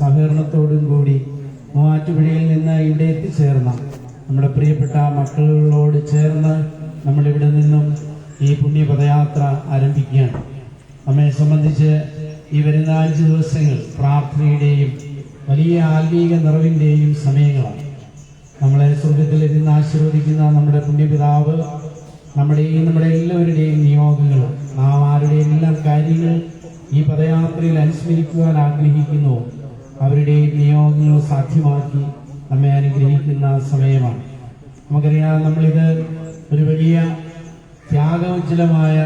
സഹകരണത്തോടും കൂടി മൂവാറ്റുപുഴയിൽ നിന്ന് ഇവിടെ എത്തിച്ചേർന്ന നമ്മുടെ പ്രിയപ്പെട്ട മക്കളോട് ചേർന്ന് നമ്മളിവിടെ നിന്നും ഈ പുണ്യപദയാത്ര ആരംഭിക്കുകയാണ്. നമ്മെ സംബന്ധിച്ച് ഈ വരുന്ന അഞ്ച് ദിവസങ്ങൾ പ്രാർത്ഥനയുടെയും വലിയ ആത്മീക നിറവിന്റെയും സമയങ്ങളാണ്. നമ്മളെ സ്വർഗത്തിൽ ഇരുന്ന് ആശീർവദിക്കുന്ന നമ്മുടെ പുണ്യപിതാവ് നമ്മുടെയും നമ്മുടെ എല്ലാവരുടെയും നിയോഗങ്ങൾ നാം ആരുടെയും എല്ലാ കാര്യങ്ങൾ ഈ പദയാത്രയിൽ അനുസ്മരിക്കുവാൻ ആഗ്രഹിക്കുന്നു. അവരുടെയും നിയോഗങ്ങൾ സാധ്യമാക്കി നമ്മെ അനുഗ്രഹിക്കുന്ന സമയമാണ്. നമുക്കറിയാം നമ്മളിത് ഒരു വലിയ ത്യാഗോജ്ജലമായ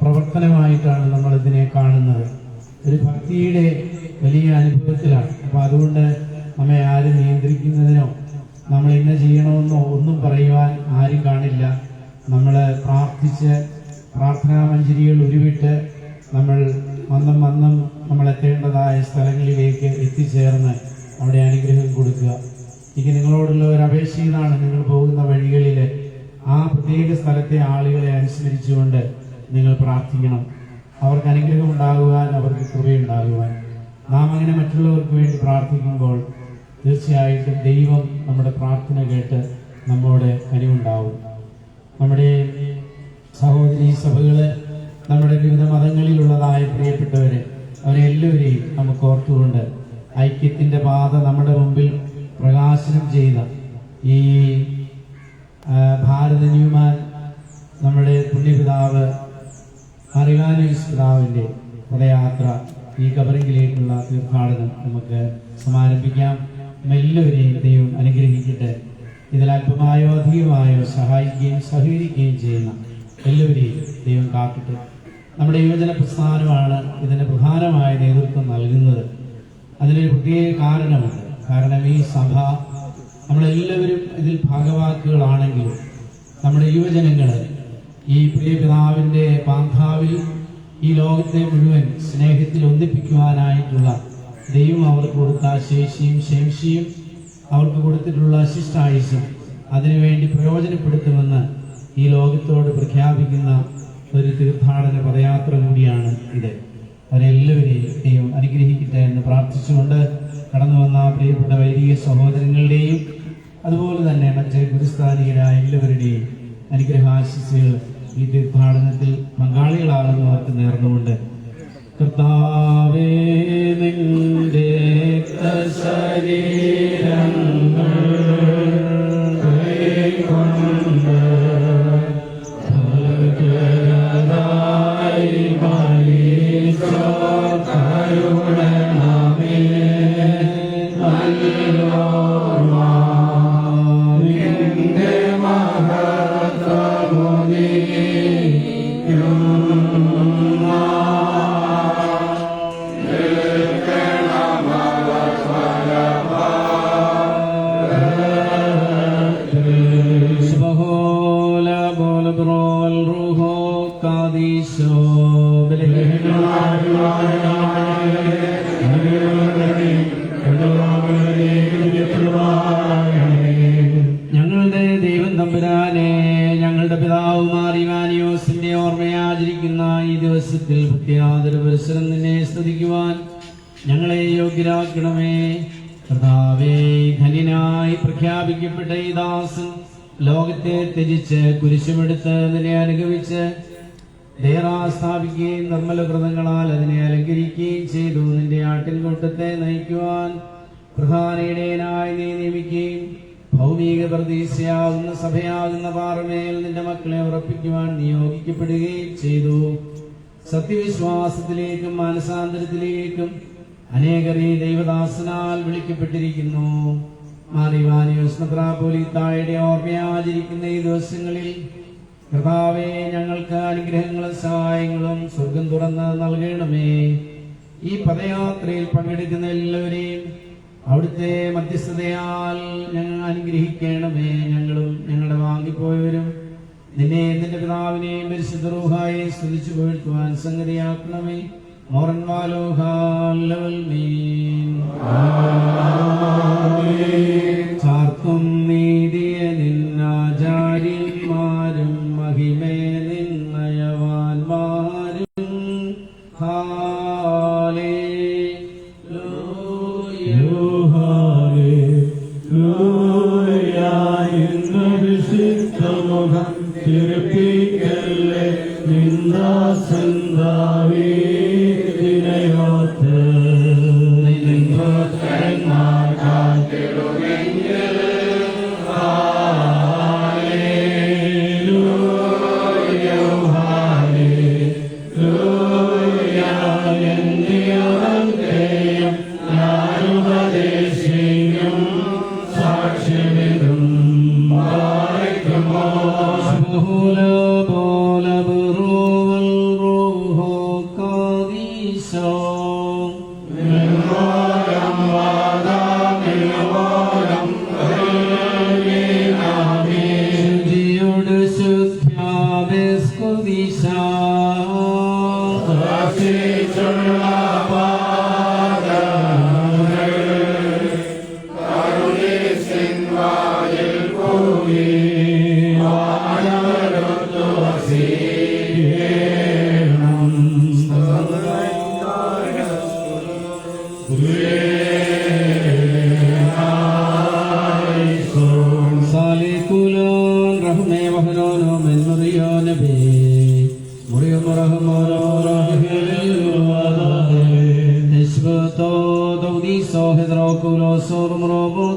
പ്രവർത്തനമായിട്ടാണ് നമ്മളിതിനെ കാണുന്നത്. ഒരു ഭക്തിയുടെ വലിയ അനുഭവത്തിലാണ്. അപ്പൊ അതുകൊണ്ട് നമ്മെ ആരും നിയന്ത്രിക്കുന്നതിനോ നമ്മൾ ഇന്ന ചെയ്യണമെന്നോ ഒന്നും പറയുവാൻ ആരും കാണില്ല. നമ്മൾ പ്രാർത്ഥിച്ച് പ്രാർത്ഥനാ മഞ്ജരികൾ ഉരുവിട്ട് നമ്മൾ മന്ദം മന്ദം നമ്മൾ എത്തേണ്ടതായ സ്ഥലങ്ങളിലേക്ക് എത്തിച്ചേർന്ന് അവിടെ അനുഗ്രഹം കൊടുക്കുക. എനിക്ക് നിങ്ങളോടുള്ള ഒരു അപേക്ഷയിലാണ് നിങ്ങൾ പോകുന്ന വഴികളിൽ ആ പ്രത്യേക സ്ഥലത്തെ ആളുകളെ അനുസ്മരിച്ചുകൊണ്ട് നിങ്ങൾ പ്രാർത്ഥിക്കണം. അവർക്ക് അനുഗ്രഹം ഉണ്ടാകുവാൻ അവർക്ക് കൃപയുണ്ടാകുവാൻ നാം അങ്ങനെ മറ്റുള്ളവർക്ക് വേണ്ടി പ്രാർത്ഥിക്കുമ്പോൾ തീർച്ചയായിട്ടും ദൈവം നമ്മുടെ പ്രാർത്ഥന കേട്ട് നമ്മോട് കനിവുണ്ടാവും. നമ്മുടെ സഹോദരി സഭകൾ നമ്മുടെ വിവിധ മതങ്ങളിലുള്ളതായ പ്രിയപ്പെട്ടവരെ അവരെ എല്ലാവരെയും നമുക്ക് ഓർത്തുകൊണ്ട് ഐക്യത്തിന്റെ പാത നമ്മുടെ മുമ്പിൽ പ്രകാശനം ചെയ്ത ഈ ആ, ഭാരത ന്യൂമാൻ നമ്മുടെ പുണ്യപിതാവ് അറിവാനീസ് പിതാവിന്റെ പദയാത്ര ഈ കബറിങ്കിലേക്കുള്ള തീർത്ഥാടനം നമുക്ക് സമാരംഭിക്കാം. എല്ലാവരെയും ദൈവം അനുഗ്രഹിക്കട്ടെ. ഇതിൽ അല്പമായോ അധികമായോ സഹായിക്കുകയും സഹകരിക്കുകയും ചെയ്യുന്ന എല്ലാവരെയും ദൈവം കാക്കട്ടെ നമ്മുടെ യുവജന പ്രസ്ഥാനമാണ് ഇതിന് പ്രധാനമായ നേതൃത്വം നൽകുന്നത്. അതിനൊരു പ്രത്യേക കാരണമുണ്ട്. കാരണം ഈ സഭ നമ്മളെല്ലാവരും ഇതിൽ ഭാഗവാക്കുകളാണെങ്കിലും നമ്മുടെ യുവജനങ്ങൾ ഈ പ്രിയ പിതാവിന്റെ പാന്താവിൽ ഈ ലോകത്തെ മുഴുവൻ സ്നേഹത്തിൽ ഒന്നിപ്പിക്കുവാനായിട്ടുള്ള ദൈവം അവർക്ക് കൊടുത്ത ശേഷിയും ശേഷിയും അവർക്ക് കൊടുത്തിട്ടുള്ള ശിഷ്ടായുസും അതിനുവേണ്ടി പ്രയോജനപ്പെടുത്തുമെന്ന് ഈ ലോകത്തോട് പ്രഖ്യാപിക്കുന്ന ഒരു തീർത്ഥാടന പദയാത്ര കൂടിയാണ് ഇത്. അവരെല്ലാവരെയും അനുഗ്രഹിക്കട്ടെ എന്ന് പ്രാർത്ഥിച്ചുകൊണ്ട് കടന്നു വന്ന പ്രിയപ്പെട്ട വൈദിക സഹോദരങ്ങളുടെയും അതുപോലെ തന്നെ മറ്റ് ഗുരുസ്ഥാനികരായ എല്ലാവരുടെയും അനുഗ്രഹാശിസുകൾ ഈ തീർത്ഥാടനത്തിൽ പങ്കാളികളാകുന്നവർക്ക് നേർന്നുകൊണ്ട്. കർത്താവേ നിന്റെ ശരീരങ്ങൾ പ്രഖ്യാപിക്കപ്പെട്ട ദാസൻ ലോകത്തെ ത്യജിച്ച് കുരിശുമെടുത്ത് അതിനെ അനുഗമിച്ച് ദേറ സ്ഥാപിക്കുകയും നിർമ്മല വ്രതങ്ങളാൽ അതിനെ അലങ്കരിക്കുകയും ചെയ്തു. നിന്റെ ആട്ടിൻകൂട്ടത്തെ നയിക്കുവാൻ പ്രധാനയിടയനായി നീ നിയമിക്കുകയും ഭൗമിക പ്രതീക്ഷയാകുന്ന സഭയാകുന്ന പാറമേൽ നിന്റെ മക്കളെ ഉറപ്പിക്കുവാൻ നിയോഗിക്കപ്പെടുകയും ചെയ്തു. സത്യവിശ്വാസത്തിലേക്കും മാനസാന്തരത്തിലേക്കും അനേകർ ദൈവദാസനാൽ വിളിക്കപ്പെട്ടിരിക്കുന്നു. മാറിവാനിയോസ്മത്രാപോലിത്തായുടെ ഓർമ്മയാചരിക്കുന്ന ഈ ദിവസങ്ങളിൽ കർത്താവെ ഞങ്ങൾക്ക് അനുഗ്രഹങ്ങളും സഹായങ്ങളും സ്വർഗം തുറന്ന് നൽകണമേ. ഈ പദയാത്രയിൽ പങ്കെടുക്കുന്ന എല്ലാവരെയും അവിടുത്തെ മധ്യസ്ഥതയാൽ ഞങ്ങൾ അനുഗ്രഹിക്കണമേ. ഞങ്ങളും ഞങ്ങളുടെ വാങ്ങിപ്പോയവരും നിന്നെ നിന്റെ പിതാവിനെയും പരിശുദ്ധ സ്തുതിച്ചു പുകഴ്ത്തുവാൻ സംഗതിയാക്കണമേ. മോറൻ വാലോഹാൽ മീൻ திருமுகம் திருப்பிக்கல்ல நின்றா சென்றாவே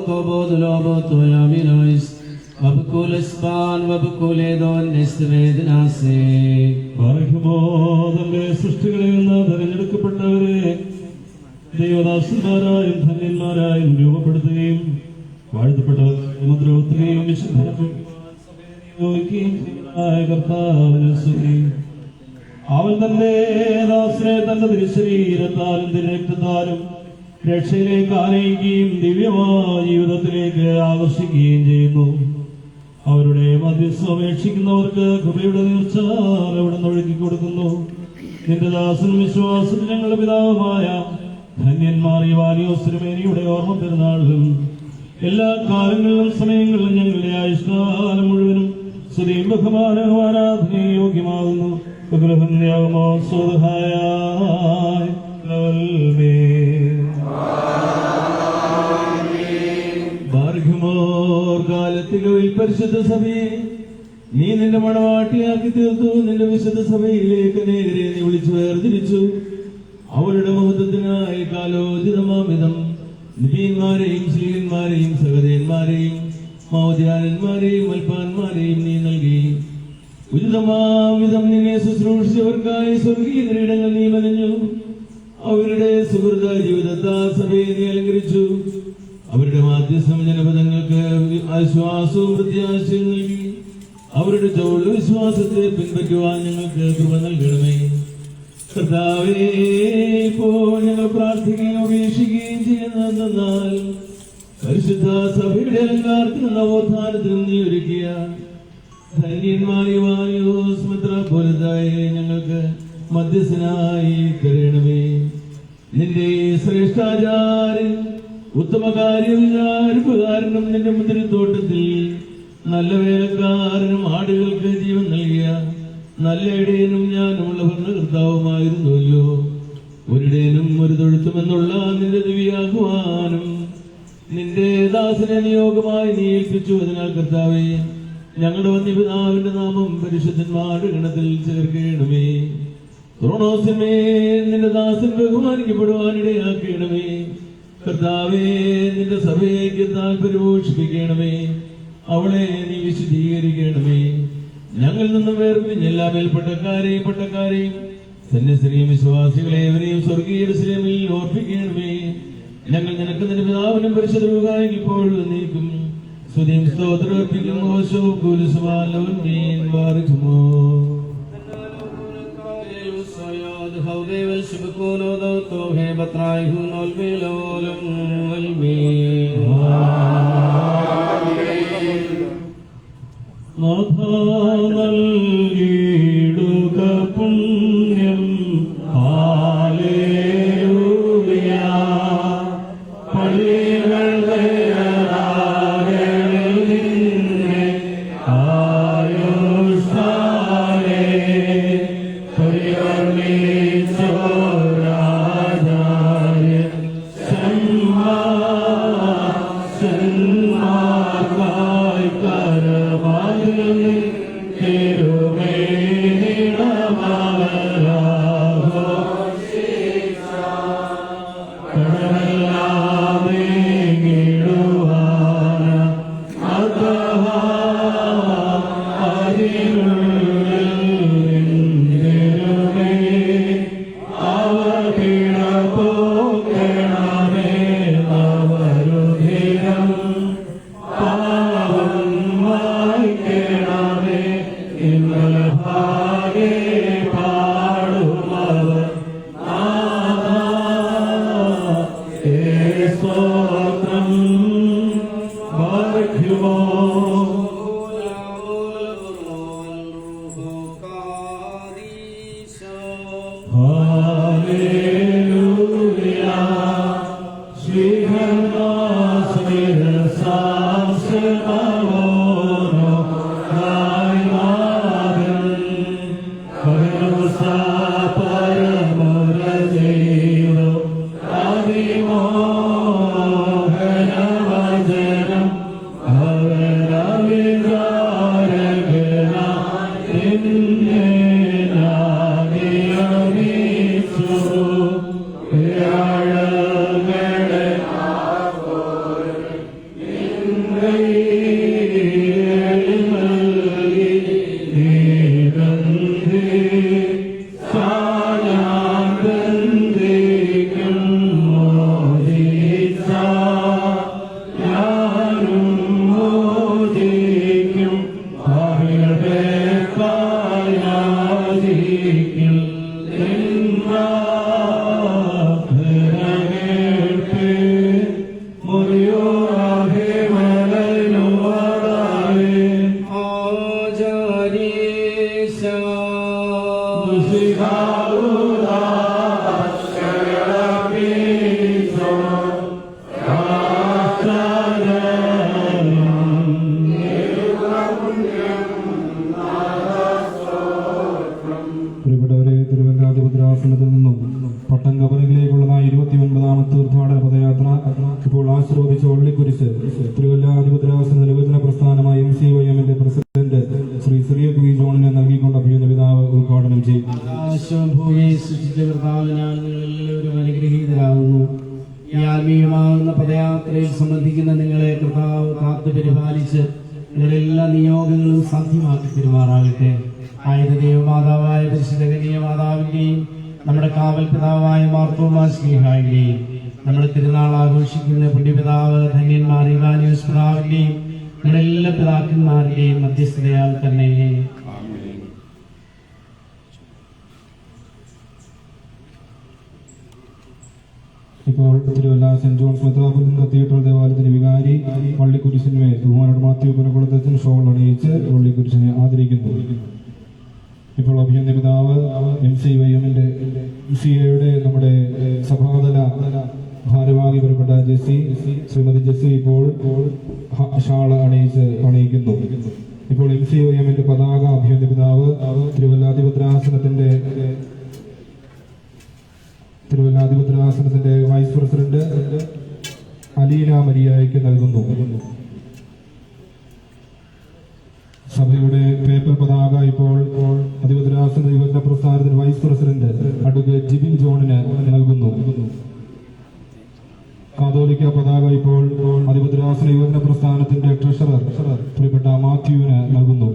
തോബോ ദുലോബോ തോയാമിലോയിസ് വബുക്കുൽ ഇസ്ബാൻ വബുക്കുലേദോൻ നിസ്വേദനാസേ പറയുമോ തന്റെ സൃഷ്ടികളിൽ നിന്ന് തെരഞ്ഞെടുക്കപ്പെട്ടവരെ ദൈവദാസന്മാരായും ധന്യന്മാരായും രൂപപ്പെടുത്തുകയും വാഴ്ത്തപ്പെട്ട മുദ്രവത്തുകയും വിശുദ്ധീകരിക്കുകയും കർത്താവിന് അവൻ തന്റെ ദാസനെ തന്റെ തിരുശരീരത്താലും തിരക്തത്താലും രക്ഷയിലേക്ക് ആനയിക്കുകയും ദിവ്യമായ ജീവിതത്തിലേക്ക് ആകർഷിക്കുകയും ചെയ്യുന്നു. അവരുടെ മധ്യസ്ഥം അപേക്ഷിക്കുന്നവർക്ക് കൃപയുടെ നേർച്ച അവിടെ ഒഴുക്കി കൊടുക്കുന്നു. നിന്റെ ദാസൻ വിശ്വാസത്തിൽ ഞങ്ങളുടെ പിതാവുമായ ധന്യന്മാർ ഈ വാലിയോസ്രമേനിയുടെ ഓർമ്മ പെരുന്നാളിലും എല്ലാ കാലങ്ങളിലും സമയങ്ങളിലും ഞങ്ങളുടെ ആയുഷ്കാലം മുഴുവനും സ്തുതിയും ബഹുമാനവും ആരാധനയും യോഗ്യമാകുന്നു. ബഹുലഹന്യാകുമോ സ്വതഹായ ബാർഘുമോർ കാലത്തിലോയിൽ പരിശുദ്ധ സഭയെ നീ നിന്റെ മണവാട്ടിയാക്കി തീർത്തു. നിന്റെ വിശുദ്ധ സഭയിലേക്ക് നേരെ നീ വിളിച്ചു വേർതിരിച്ചു. അവരുടെ മഹത്വത്തിനായി കാലോചിതമാമിതം നിബീന്മാരെയും ശ്രീകന്മാരെയും സഹതയന്മാരെയും മൗദ്യാനന്മാരെയും മൽപ്പാന്മാരെയും നീ നൽകി. ഉചിതമാവിധം നിന്നെ ശുശ്രൂഷിച്ചവർക്കായി സ്വർഗീയ കിരീടങ്ങൾ നീ മെനഞ്ഞു. അവരുടെ സുഹൃത ജീവിതത്താൽ സഭയെ നീ അലങ്കരിച്ചു. അവരുടെ മാധ്യസ്ഥം ജനപദങ്ങൾക്ക് ആശ്വാസവും പ്രത്യാശയും നൽകി. അവരുടെ ചോള വിശ്വാസത്തെ പിൻപറ്റുവാൻ ഞങ്ങൾക്ക് കൃപ നൽകണമേ. കർത്താവേ ഇപ്പോൾ ഞങ്ങൾ പ്രാർത്ഥിക്കുകയും അപേക്ഷിക്കുകയും ചെയ്യുന്നതെന്നാൽ പരിശുദ്ധ സഭയുടെ എല്ലാവർക്കും നവോത്ഥാനത്തിൽ നീ ഒരുക്കിയ ധന്യന്മാരിവായോ സ്മിത്ര പോലതായി ഞങ്ങൾക്ക് മധ്യസ്ഥനായി തരണമേ. നിന്റെ ശ്രേഷ്ഠാചാരൻ ഉത്തമകാര്യവിചാരപ്പുകാരനും നിന്റെ മുന്തിരിത്തോട്ടത്തിൽ നല്ല വേലക്കാരനും ആടുകൾക്ക് ജീവൻ നൽകിയ നല്ല ഇടയനും ഞാനുമുള്ള ഭരണകർത്താവുമായിരുന്നുവല്ലോ ഒരിടയനും ഒരു തൊഴുത്തുമെന്നുള്ള നിന്റെ ദിവ്യാഹ്വാനം നിന്റെ ദാസനെ നിയോഗമായി നീ ഏൽപ്പിച്ചു. അതിനാൽ കർത്താവേ ഞങ്ങളുടെ വന്യപിതാവിന്റെ നാമം പരിശുദ്ധന്മാരുടെ ഗണത്തിൽ ചേർക്കണമേ. ത്രോണോസിന്മേ നിന്റെ ദാസൻ ബഹുമാനിക്കപ്പെടുവാനിടയാക്കണമേ. കർത്താവേ നിന്റെ സഭയ്ക്ക് താല്പര്യപോഷിപ്പിക്കണമേ അവളെ നീ വിശുദ്ധീകരിക്കണമേ. ഞങ്ങളിൽ നിന്നും വേർപിരിഞ്ഞ എല്ലാ മേൽപ്പെട്ടക്കാരെയും പട്ടക്കാരെയും സന്യസ്ത്രീയും വിശ്വാസികളെ ഇവരെയും സ്വർഗീയ ശ്രീമിൽ ഓർപ്പിക്കണമേ. ഞങ്ങൾ നിനക്ക് നിന്റെ പിതാവിനും പരിശുദ്ധ ഇപ്പോഴും നീക്കും സ്തുതിയും സ്തോത്രം അർപ്പിക്കും ഓശോ കുലുസുമാലവൻ മീൻ വാർക്കുമോ നൽകിടുക പ്രിയപ്പെട്ടവരെ സൃഷ്ടിച്ച കർത്താവിനാൽ നിങ്ങൾ അനുഗ്രഹീതരാകുന്നു ഈ ആത്മീയമാകുന്ന പദയാത്രയിൽ സംബന്ധിക്കുന്ന നിങ്ങളെ കർത്താവ് കാത്തു പരിപാലിച്ച് നിങ്ങളുടെ നിയോഗങ്ങളും സാധ്യമാക്കി പെരുമാറാകട്ടെ ആയുധ ദൈവമാതാവായ പരിശുദ്ധ മാതാവിന്റെയും നമ്മുടെ കാവൽ പിതാവായ മാർത്തോമാ സ്നേഹായുടെയും നമ്മുടെ തിരുനാൾ ആഘോഷിക്കുന്ന പുണ്യപിതാവ് ധന്യന്മാർ ഇവാനിയസ് പിതാവിന്റെയും നമ്മുടെ എല്ലാ പിതാക്കന്മാരുടെയും മധ്യസ്ഥതയാൽ തന്നെ ഇപ്പോൾ Thiruvalla Saint John's metropolitan cathedral ദേവാലയത്തിന്റെ വികാരി പള്ളിക്കുരിശിന്മേൽ ബഹുമാനോട് മാത്യു പുനകുളത്തിന് ഷോൾ അണിയിച്ച് പള്ളിക്കുരിശിനെ ആദരിക്കുന്നു. ഇപ്പോൾ അഭിനന്ദ പിതാവ് എം സി വൈ എമ്മിന്റെ സി എയുടെ നമ്മുടെ സഭാതല ഭാരവാഹി പുറപ്പെട്ട ജെസ്സി ശ്രീമതി ജെസ്സി ഇപ്പോൾ ഷാൾ അണിയിച്ച് അണിയിക്കുന്നു. ഇപ്പോൾ എം സി വൈ എമ്മിന്റെ പതാക അഭിനന്ദ പിതാവ് തിരുവല്ലാധിപത്രാസനത്തിന്റെ തിരുവല്ലാധിപത്രാസനത്തിന്റെ വൈസ് പ്രസിഡന്റ് അലീന മരിയായ്ക്ക് നൽകുന്നു. സഭയുടെ പേപ്പർ പതാക ഇപ്പോൾ അധിപതിരാസന യുവജന പ്രസ്ഥാനത്തിന്റെ വൈസ് പ്രസിഡന്റ് അഡ്വക്കേറ്റ് ജിബിൻ ജോണിന് നൽകുന്നു. കാതോലിക്ക പതാക ഇപ്പോൾ അധിപതിരാസന യുവജന പ്രസ്ഥാനത്തിന്റെ ട്രഷറർ പ്രിയപ്പെട്ട മാത്യുവിന് നൽകുന്നു.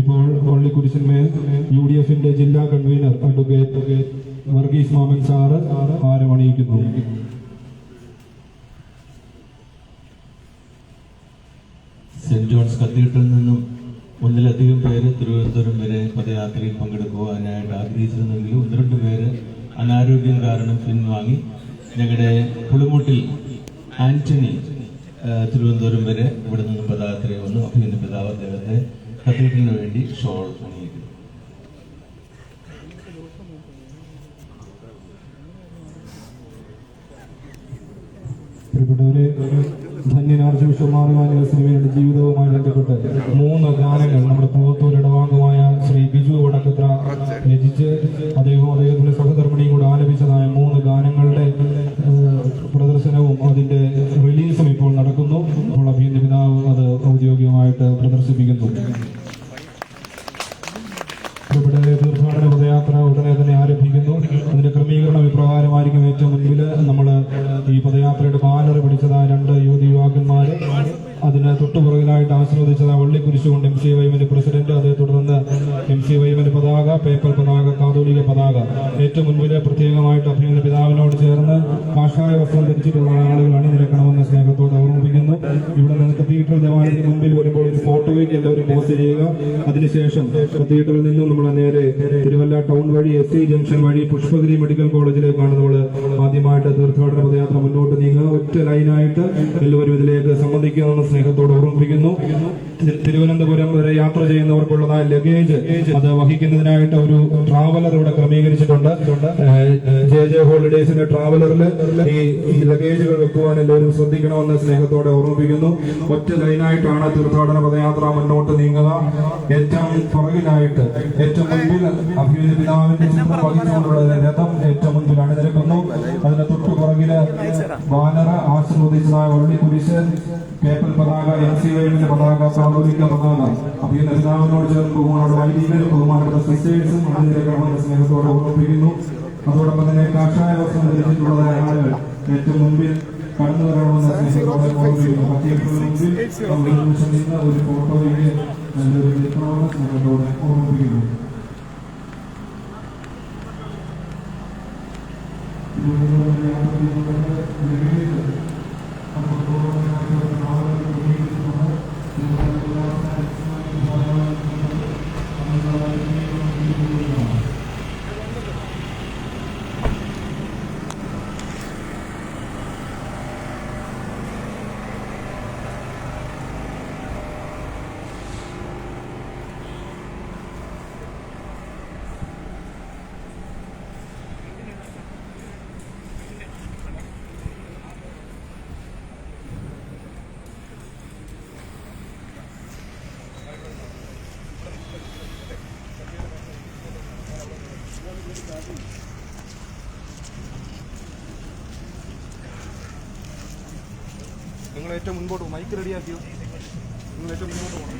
ഇപ്പോൾ പള്ളിക്കുരിശന്മേൽ യു ഡി എഫിന്റെ ജില്ലാ കൺവീനർ വർഗീസ് മാമൻ സാറ് ആരമണിയിക്കുന്നു സെന്റ് ജോൺസ് കത്തീഡ്രലിൽ നിന്നും ഒന്നിലധികം പേര് തിരുവനന്തപുരം വരെ പദയാത്രയിൽ പങ്കെടുക്കുവാനായിട്ട് ആഗ്രഹിച്ചിരുന്നെങ്കിലും ഒന്ന് രണ്ട് പേര് അനാരോഗ്യം കാരണം പിൻവാങ്ങി ഞങ്ങളുടെ പുളിമുട്ടിൽ ആന്റണി തിരുവനന്തപുരം വരെ ഇവിടെ നിന്നും പദയാത്രയിൽ വന്നു. അഭിനന്ദ പിതാവ് അദ്ദേഹത്തെ കത്തീഡ്രലിന് വേണ്ടി ഷോൾ അണിയിക്കുന്നു ധന്യൻ ആർച്ച് വിശ്വമാറുവാനുള്ള സിനിമയുടെ ജീവിതവുമായി ബന്ധപ്പെട്ട് മൂന്ന് ഗാനങ്ങൾ നമ്മുടെ പൂവത്തൂർ ഇടവാംഗമായ ശ്രീ ബിജു വടക്കത്ര രചിച്ച് അദ്ദേഹവും അദ്ദേഹത്തിന്റെ സഹധർമ്മിണിയും കൂടെ ആലപിച്ചതായ മൂന്ന് ഗാനങ്ങളുടെ പ്രദർശനവും അതിന്റെ റിലീസും ഇപ്പോൾ നടക്കുന്നു. അപ്പോൾ അഭിയന്റെ പിതാവ് അത് ഔദ്യോഗികമായിട്ട് പ്രദർശിപ്പിക്കുന്നു. തീർത്ഥാടന പദയാത്ര ഉടനെ തന്നെ ആരംഭിക്കുന്നു. അതിന്റെ ക്രമീകരണം ഇപ്രകാരമായിരിക്കും ഏറ്റവും മുൻപിൽ നമ്മൾ ഈ പദയാത്രയുടെ അതിന് തൊട്ടുപുറകിലായിട്ട് ആശ്രവദിച്ചത് വള്ളി കുരിശുകൊണ്ട് എം സി വൈമിന്റെ പ്രസിഡന്റ് അതേ തുടർന്ന് എം സി വൈമിന്റെ പതാക പേപ്പർ പതാക കാതോലിക പതാക. ഏറ്റവും മുൻപിലെ പ്രത്യേകമായിട്ട് അഭിനന്ദ പിതാവിനോട് ചേർന്ന് കാഷായ വസ്ത്രം ധരിച്ചിട്ടുള്ള ആളുകൾ അണിനിരക്കണമെന്ന് സ്നേഹത്തോട് ഓർമ്മിപ്പിക്കുന്നു ഇവിടെ നിന്ന് കത്തീഡ്രൽ ദേവാലയത്തിന് മുമ്പിൽ വരുമ്പോൾ ഒരു ഫോട്ടോയ്ക്ക് എല്ലാവരും പോസ്റ്റ് ചെയ്യുക. അതിനുശേഷം കത്തീഡ്രലിൽ നിന്നും നമ്മൾ നേരെ തിരുവല്ല ടൗൺ വഴി എസ് സി ജംഗ്ഷൻ വഴി പുഷ്പഗിരി മെഡിക്കൽ കോളേജിലേക്കാണ് നമ്മൾ ആദ്യമായിട്ട് തീർത്ഥാടന പദയാത്ര മുന്നോട്ട് നീങ്ങുക. ഒറ്റ ലൈനായിട്ട് എല്ലാവരും ഇതിലേക്ക് സംബന്ധിക്കണമെന്ന് സ്നേഹത്തോടെ ഓർമ്മിപ്പിക്കുന്നു. തി- തിരുവനന്തപുരം വരെ യാത്ര ചെയ്യുന്നവർക്കുള്ളതായ ലഗേജ് അത് വഹിക്കുന്നതിനായിട്ട് ഒരു ട്രാവലർ ഇവിടെ ക്രമീകരിച്ചിട്ടുണ്ട്. ജെ ജെ ഹോളിഡേസിന്റെ ട്രാവലറിൽ ഈ ലഗേജുകൾ വെക്കുവാൻ എല്ലാവരും ശ്രദ്ധിക്കണമെന്ന് സ്നേഹത്തോടെ ഓർമ്മിപ്പിക്കുന്നു. ഒറ്റ ലൈനായിട്ടാണ് തീർത്ഥാടന പദയാത്ര മുന്നോട്ട് നീങ്ങുക. ഏറ്റവും പുറകിലായിട്ട് ഏറ്റവും മുൻപിൽ അഭിമുഖ പിതാവിന്റെ ചിത്രം വഹിച്ചുകൊണ്ടുള്ള രഥം ഏറ്റവും മുൻപിൽ അണിനിരക്കുന്നു. അതിന് മുൻപിൽ ബാനർ ആശീർവദിച്ചതായ വള്ളി കുരിശ് പേപ്പൽ പതാക എൻ സി വൈവിന്റെ പതാക സാമൂഹിക പതാക. അപ്പൊ ഈ നേതാവിനോട് ചേർന്ന് ബഹുമാനോട് വൈദികരും ബഹുമാനപ്പെട്ട സിസ്റ്റേഴ്സും അതിലേക്ക് സ്നേഹത്തോടെ ഓർമ്മിപ്പിക്കുന്നു. അതോടൊപ്പം തന്നെ കഷായ വസ്ത്രം ധരിച്ചിട്ടുള്ളതായ ആളുകൾ ഏറ്റവും മുമ്പിൽ കടന്നു വരണമെന്ന് സ്നേഹത്തോടെ ഓർമ്മിപ്പിക്കുന്നു. പച്ചയപ്പുള്ള മുമ്പിൽ ഒരു നിമിഷം നിന്ന് ഒരു ഫോട്ടോയിൽ നല്ലൊരു ചിത്രമാണ് സ്നേഹത്തോടെ ഓർമ്മിപ്പിക്കുന്നു. നിങ്ങൾ ഏറ്റവും മുൻപോട്ട് പോകും മൈക്ക് റെഡിയാക്കിയോ നിങ്ങൾ ഏറ്റവും മുൻപോട്ട് പോകണം